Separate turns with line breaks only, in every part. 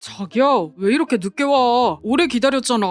자기야, 왜 이렇게 늦게 와? 오래 기다렸잖아.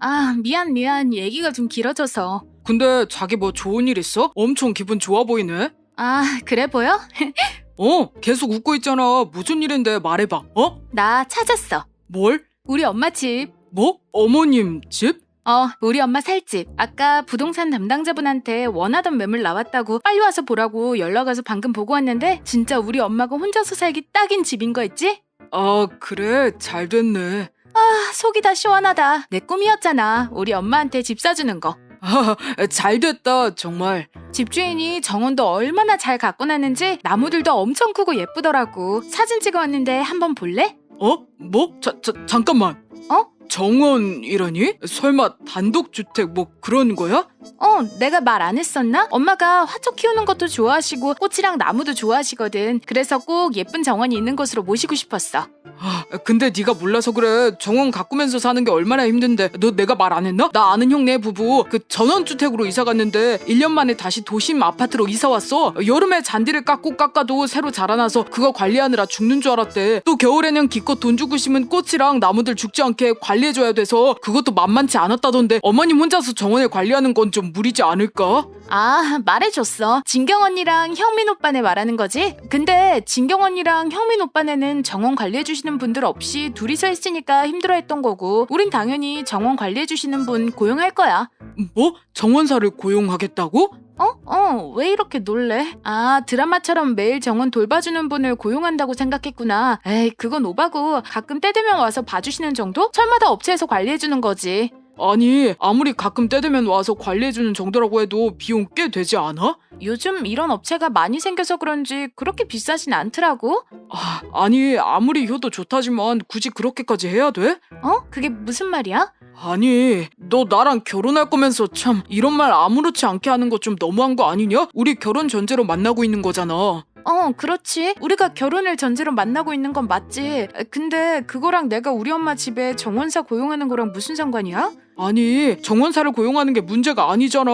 아, 미안, 미안. 얘기가 좀 길어져서.
근데 자기 뭐 좋은 일 있어? 엄청 기분 좋아 보이네?
아, 그래 보여?
어, 계속 웃고 있잖아. 무슨 일인데 말해봐. 어?
나 찾았어.
뭘?
우리 엄마 집.
뭐? 어머님 집?
어, 우리 엄마 살 집. 아까 부동산 담당자분한테 원하던 매물 나왔다고 빨리 와서 보라고 연락 와서 방금 보고 왔는데 진짜 우리 엄마가 혼자서 살기 딱인 집인 거 있지?
아, 그래. 잘 됐네.
아, 속이 다 시원하다. 내 꿈이었잖아. 우리 엄마한테 집 사주는 거.
아, 잘 됐다. 정말.
집주인이 정원도 얼마나 잘 가꿔놨는지 나무들도 엄청 크고 예쁘더라고. 사진 찍어왔는데 한번 볼래?
어? 뭐? 자, 자, 잠깐만.
어?
정원이라니? 설마 단독주택 뭐 그런 거야?
어, 내가 말 안 했었나? 엄마가 화초 키우는 것도 좋아하시고 꽃이랑 나무도 좋아하시거든. 그래서 꼭 예쁜 정원이 있는 곳으로 모시고 싶었어.
아, 근데 네가 몰라서 그래. 정원 가꾸면서 사는 게 얼마나 힘든데. 너 내가 말 안 했나? 나 아는 형네 부부 그 전원주택으로 이사 갔는데 1년 만에 다시 도심 아파트로 이사 왔어. 여름에 잔디를 깎고 깎아도 새로 자라나서 그거 관리하느라 죽는 줄 알았대. 또 겨울에는 기껏 돈 주고 심은 꽃이랑 나무들 죽지 않게 관리해줘야 돼서 그것도 만만치 않았다던데 어머님 혼자서 정원을 관리하는 건좀 무리지 않을까?
아, 말해줬어. 진경 언니랑 형민 오빠네 말하는 거지? 근데 진경 언니랑 형민 오빠네는 정원 관리해주시는 분들 없이 둘이서 있으니까 힘들어했던 거고, 우린 당연히 정원 관리해주시는 분 고용할 거야.
뭐? 정원사를 고용하겠다고?
어? 어, 왜 이렇게 놀래? 아, 드라마처럼 매일 정원 돌봐주는 분을 고용한다고 생각했구나. 에이, 그건 오바고 가끔 때 되면 와서 봐주시는 정도? 철마다 업체에서 관리해주는 거지.
아니 아무리 가끔 때 되면 와서 관리해주는 정도라고 해도 비용 꽤 되지 않아?
요즘 이런 업체가 많이 생겨서 그런지 그렇게 비싸진 않더라고.
아, 아니 아무리 효도 좋다지만 굳이 그렇게까지 해야 돼?
어? 그게 무슨 말이야?
아니 너 나랑 결혼할 거면서 참 이런 말 아무렇지 않게 하는 거 좀 너무한 거 아니냐? 우리 결혼 전제로 만나고 있는 거잖아
어, 그렇지. 우리가 결혼을 전제로 만나고 있는 건 맞지. 근데 그거랑 내가 우리 엄마 집에 정원사 고용하는 거랑 무슨 상관이야?
아니 정원사를 고용하는 게 문제가 아니잖아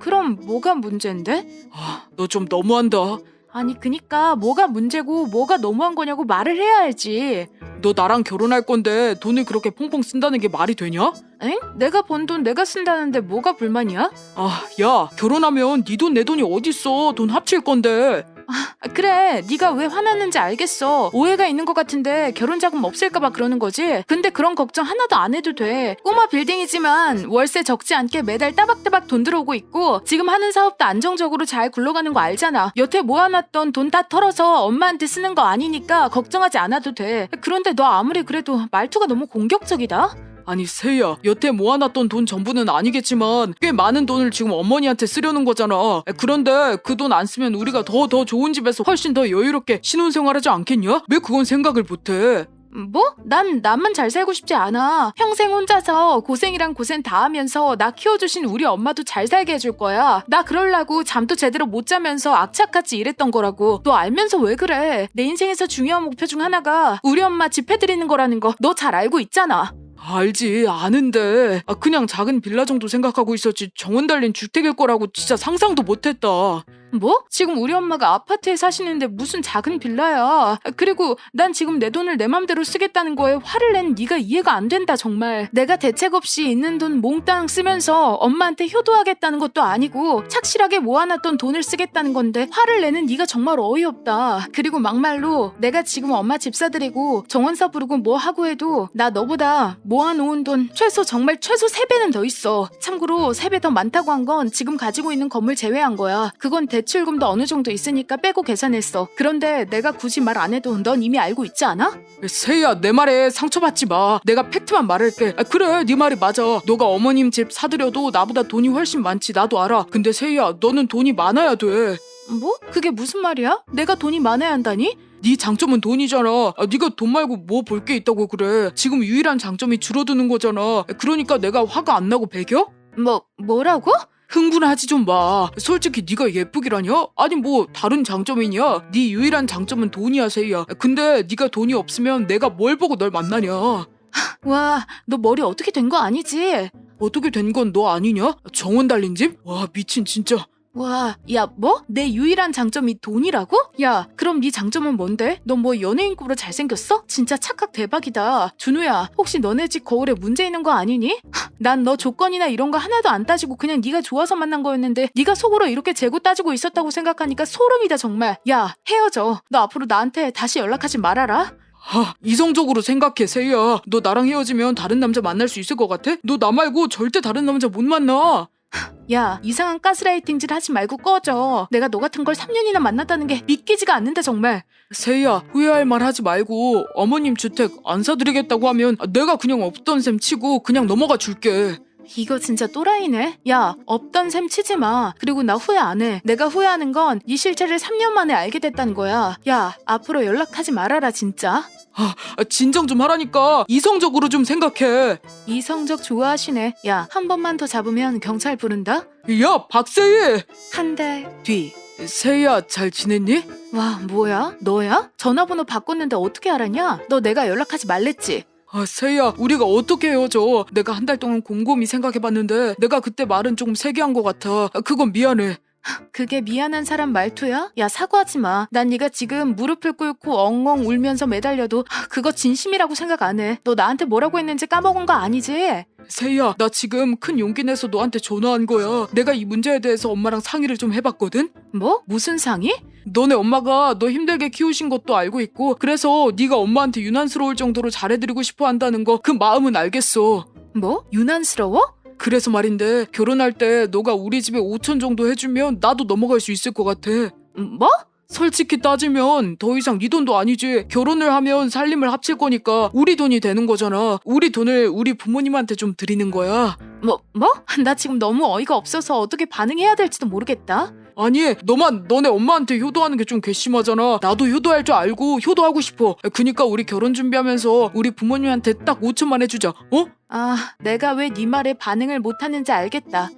그럼 뭐가 문제인데?
아, 너 좀 너무한다
아니, 그니까 뭐가 문제고 뭐가 너무한 거냐고 말을 해야 알지.
너 나랑 결혼할 건데 돈을 그렇게 퐁퐁 쓴다는 게 말이 되냐?
엥? 내가 번 돈 내가 쓴다는데 뭐가 불만이야?
아, 야, 결혼하면 네 돈 내 돈이 어딨어? 돈 합칠 건데.
아, 그래. 네가 왜 화났는지 알겠어. 오해가 있는 것 같은데 결혼 자금 없을까봐 그러는 거지. 근데 그런 걱정 하나도 안 해도 돼. 꼬마 빌딩이지만 월세 적지 않게 매달 따박따박 돈 들어오고 있고 지금 하는 사업도 안정적으로 잘 굴러가는 거 알잖아. 여태 모아놨던 돈 다 털어서 엄마한테 쓰는 거 아니니까 걱정하지 않아도 돼. 그런데 너 아무리 그래도 말투가 너무 공격적이다.
아니, 세야, 여태 모아놨던 돈 전부는 아니겠지만 꽤 많은 돈을 지금 어머니한테 쓰려는 거잖아. 그런데 그 돈 안 쓰면 우리가 더더 좋은 집에서 훨씬 더 여유롭게 신혼생활하지 않겠냐? 왜 그건 생각을 못해?
뭐? 난 나만 잘 살고 싶지 않아. 평생 혼자서 고생이랑 고생 다 하면서 나 키워주신 우리 엄마도 잘 살게 해줄 거야. 나 그럴라고 잠도 제대로 못 자면서 악착같이 일했던 거라고. 너 알면서 왜 그래? 내 인생에서 중요한 목표 중 하나가 우리 엄마 집 해드리는 거라는 거 너 잘 알고 있잖아.
알지, 아는데. 아, 그냥 작은 빌라 정도 생각하고 있었지. 정원 달린 주택일 거라고 진짜 상상도 못했다.
뭐? 지금 우리 엄마가 아파트에 사시는데 무슨 작은 빌라야. 아, 그리고 난 지금 내 돈을 내 맘대로 쓰겠다는 거에 화를 낸 네가 이해가 안 된다 정말. 내가 대책 없이 있는 돈 몽땅 쓰면서 엄마한테 효도하겠다는 것도 아니고 착실하게 모아놨던 돈을 쓰겠다는 건데 화를 내는 네가 정말 어이없다. 그리고 막말로 내가 지금 엄마 집 사드리고 정원사 부르고 뭐 하고 해도 나 너보다 모아놓은 돈 최소 정말 최소 3배는 더 있어. 참고로 3배 더 많다고 한 건 지금 가지고 있는 건물 제외한 거야. 그건 대 출금도 어느 정도 있으니까 빼고 계산했어. 그런데 내가 굳이 말 안 해도 넌 이미 알고 있지 않아?
세야, 내 말에 상처받지 마. 내가 팩트만 말할게. 아, 그래, 네 말이 맞아. 너가 어머님 집 사드려도 나보다 돈이 훨씬 많지. 나도 알아. 근데 세야, 너는 돈이 많아야 돼.
뭐? 그게 무슨 말이야? 내가 돈이 많아야 한다니?
네 장점은 돈이잖아. 아, 네가 돈 말고 뭐 볼 게 있다고 그래. 지금 유일한 장점이 줄어드는 거잖아. 그러니까 내가 화가 안 나고 배겨?
뭐 뭐라고?
흥분하지 좀 마. 솔직히 네가 예쁘기라냐? 아니 뭐 다른 장점이냐? 네 유일한 장점은 돈이야, 세이야. 근데 네가 돈이 없으면 내가 뭘 보고 널 만나냐?
와, 너 머리 어떻게 된 거 아니지?
어떻게 된 건 너 아니냐? 정원 달린 집? 와 미친 진짜.
와, 야, 뭐? 내 유일한 장점이 돈이라고? 야, 그럼 네 장점은 뭔데? 너뭐 연예인급으로 잘생겼어? 진짜 착각 대박이다. 준우야, 혹시 너네 집 거울에 문제 있는 거 아니니? 난 너 조건이나 이런 거 하나도 안 따지고 그냥 네가 좋아서 만난 거였는데 네가 속으로 이렇게 재고 따지고 있었다고 생각하니까 소름이다 정말. 야, 헤어져. 너 앞으로 나한테 다시 연락하지 말아라.
하, 이성적으로 생각해, 세희야. 너 나랑 헤어지면 다른 남자 만날 수 있을 것 같아? 너 나 말고 절대 다른 남자 못 만나.
야, 이상한 가스라이팅질 하지 말고 꺼져. 내가 너 같은 걸 3년이나 만났다는 게 믿기지가 않는다 정말.
세희야, 후회할 말 하지 말고 어머님 주택 안 사드리겠다고 하면 내가 그냥 없던 셈 치고 그냥 넘어가 줄게.
이거 진짜 또라이네. 야, 없던 셈 치지 마. 그리고 나 후회 안 해. 내가 후회하는 건 네 실체를 3년 만에 알게 됐다는 거야. 야, 앞으로 연락하지 말아라 진짜.
아, 진정 좀 하라니까. 이성적으로 좀 생각해.
이성적 좋아하시네. 야, 한 번만 더 잡으면 경찰 부른다.
야, 박세희!
한 달 뒤.
세희야, 잘 지냈니?
와, 뭐야? 너야? 전화번호 바꿨는데 어떻게 알았냐? 너 내가 연락하지 말랬지?
아, 세희야, 우리가 어떻게 헤어져? 내가 한 달 동안 곰곰이 생각해봤는데 내가 그때 말은 조금 세게 한 것 같아. 아, 그건 미안해.
그게 미안한 사람 말투야? 야 사과하지 마. 난 네가 지금 무릎을 꿇고 엉엉 울면서 매달려도 그거 진심이라고 생각 안 해. 너 나한테 뭐라고 했는지 까먹은 거 아니지?
세희야, 나 지금 큰 용기 내서 너한테 전화한 거야. 내가 이 문제에 대해서 엄마랑 상의를 좀 해봤거든?
뭐? 무슨 상의?
너네 엄마가 너 힘들게 키우신 것도 알고 있고 그래서 네가 엄마한테 유난스러울 정도로 잘해드리고 싶어 한다는 거 그 마음은 알겠어.
뭐? 유난스러워?
그래서 말인데 결혼할 때 너가 우리 집에 5천 정도 해주면 나도 넘어갈 수 있을 것 같아.
음, 뭐?
솔직히 따지면 더 이상 네 돈도 아니지. 결혼을 하면 살림을 합칠 거니까 우리 돈이 되는 거잖아. 우리 돈을 우리 부모님한테 좀 드리는 거야.
뭐? 뭐? 나 지금 너무 어이가 없어서 어떻게 반응해야 될지도 모르겠다.
아니, 너만 너네 엄마한테 효도하는 게 좀 괘씸하잖아. 나도 효도할 줄 알고 효도하고 싶어. 그니까 우리 결혼 준비하면서 우리 부모님한테 딱 5천만 해주자. 어?
아, 내가 왜 네 말에 반응을 못하는지 알겠다.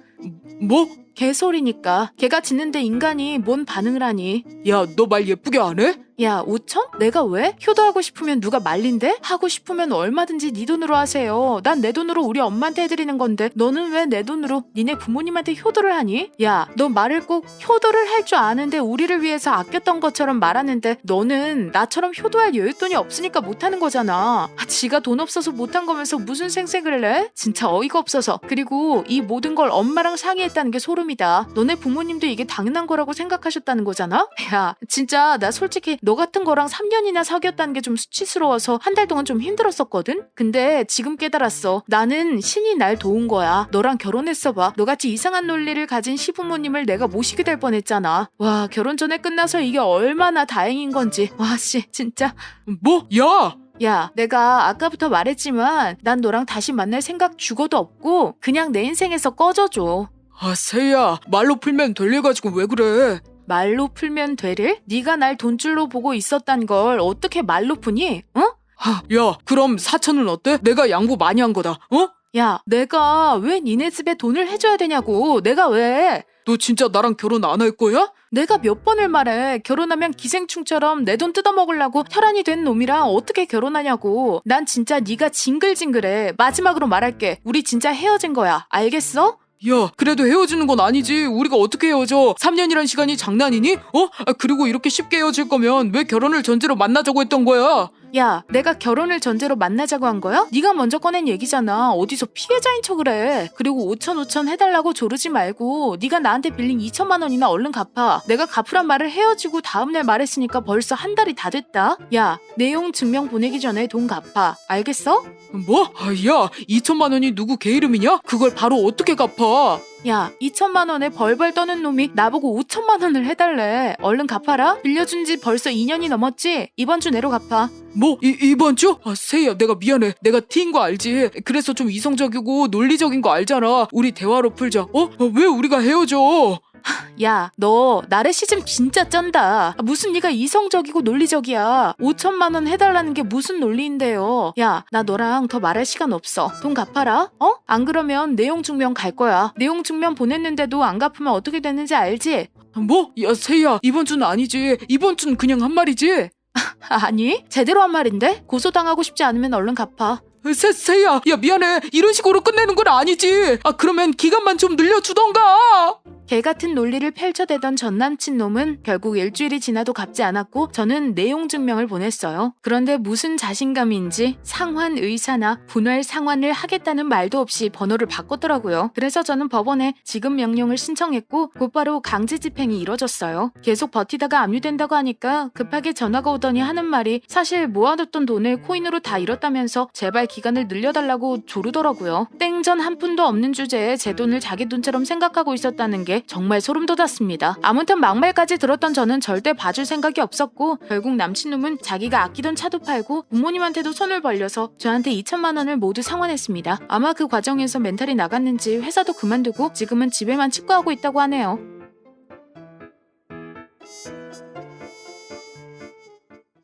뭐?
개소리니까. 걔가 짖는데 인간이 뭔 반응을 하니?
야, 너 말 예쁘게 안 해?
야, 5천? 내가 왜? 효도하고 싶으면 누가 말린대? 하고 싶으면 얼마든지 네 돈으로 하세요. 난 내 돈으로 우리 엄마한테 해드리는 건데 너는 왜 내 돈으로 니네 부모님한테 효도를 하니? 야, 너 말을 꼭 효도를 할 줄 아는데 우리를 위해서 아꼈던 것처럼 말하는데 너는 나처럼 효도할 여윳돈이 없으니까 못하는 거잖아. 아, 지가 돈 없어서 못한 거면서 무슨 생색을 내? 진짜 어이가 없어서. 그리고 이 모든 걸 엄마랑 상의했다는 게 소름이다. 너네 부모님도 이게 당연한 거라고 생각하셨다는 거잖아? 야, 진짜 나 솔직히 너 같은 거랑 3년이나 사귀었다는 게 좀 수치스러워서 한 달 동안 좀 힘들었었거든? 근데 지금 깨달았어. 나는 신이 날 도운 거야. 너랑 결혼했어봐. 너같이 이상한 논리를 가진 시부모님을 내가 모시게 될 뻔했잖아. 와, 결혼 전에 끝나서 이게 얼마나 다행인 건지. 와, 씨, 진짜.
뭐? 야!
야, 내가 아까부터 말했지만 난 너랑 다시 만날 생각 죽어도 없고 그냥 내 인생에서 꺼져줘.
아, 세희야. 말로 풀면 될 일 가지고 왜 그래?
말로 풀면 되를? 네가 날 돈줄로 보고 있었단 걸 어떻게 말로 푸니? 어?
하, 야, 그럼 4천은 어때? 내가 양보 많이 한 거다. 어?
야, 내가 왜 니네 집에 돈을 해줘야 되냐고. 내가 왜?
너 진짜 나랑 결혼 안 할 거야?
내가 몇 번을 말해. 결혼하면 기생충처럼 내 돈 뜯어먹으려고 혈안이 된 놈이랑 어떻게 결혼하냐고. 난 진짜 네가 징글징글해. 마지막으로 말할게. 우리 진짜 헤어진 거야. 알겠어?
야, 그래도 헤어지는 건 아니지. 우리가 어떻게 헤어져? 3년이란 시간이 장난이니? 어? 아, 그리고 이렇게 쉽게 헤어질 거면 왜 결혼을 전제로 만나자고 했던 거야?
야, 내가 결혼을 전제로 만나자고 한 거야? 네가 먼저 꺼낸 얘기잖아. 어디서 피해자인 척을 해. 그리고 5천 5천 해달라고 조르지 말고 네가 나한테 빌린 2천만 원이나 얼른 갚아. 내가 갚으란 말을 헤어지고 다음날 말했으니까 벌써 한 달이 다 됐다. 야, 내용 증명 보내기 전에 돈 갚아. 알겠어?
뭐? 아, 야, 2천만 원이 누구 개 이름이냐? 그걸 바로 어떻게 갚아?
야, 2천만 원에 벌벌 떠는 놈이 나보고 5천만 원을 해달래. 얼른 갚아라. 빌려준 지 벌써 2년이 넘었지? 이번 주 내로 갚아.
뭐? 이, 이번 주? 아, 세희야, 내가 미안해. 내가 T인 거 알지? 그래서 좀 이성적이고 논리적인 거 알잖아. 우리 대화로 풀자. 어? 아, 왜 우리가 헤어져?
야, 너 나르시즘 진짜. 아, 무슨 네가 이성적이고 논리적이야. 5천만 원 해달라는 게 무슨 논리인데요. 야, 나 너랑 더 말할 시간 없어. 돈 갚아라. 어? 안 그러면 내용 증명 갈 거야. 내용 증명 보냈는데도 안 갚으면 어떻게 되는지 알지?
뭐? 야, 세희야, 이번 주는 아니지. 이번 주는 그냥 한 말이지.
아니, 제대로 한 말인데? 고소당하고 싶지 않으면 얼른 갚아.
세, 세희야, 야, 미안해. 이런 식으로 끝내는 건 아니지. 아, 그러면 기간만 좀 늘려주던가.
개 같은 논리를 펼쳐대던 전 남친 놈은 결국 일주일이 지나도 갚지 않았고 저는 내용 증명을 보냈어요. 그런데 무슨 자신감인지 상환 의사나 분할 상환을 하겠다는 말도 없이 번호를 바꿨더라고요. 그래서 저는 법원에 지급 명령을 신청했고 곧바로 강제 집행이 이뤄졌어요. 계속 버티다가 압류된다고 하니까 급하게 전화가 오더니 하는 말이 사실 모아뒀던 돈을 코인으로 다 잃었다면서 제발 기간을 늘려달라고 조르더라고요. 땡전 한 푼도 없는 주제에 제 돈을 자기 돈처럼 생각하고 있었다는 게 정말 소름 돋았습니다. 아무튼 막말까지 들었던 저는 절대 봐줄 생각이 없었고 결국 남친놈은 자기가 아끼던 차도 팔고 부모님한테도 손을 벌려서 저한테 2천만 원을 모두 상환했습니다. 아마 그 과정에서 멘탈이 나갔는지 회사도 그만두고 지금은 집에만 치과하고 있다고 하네요.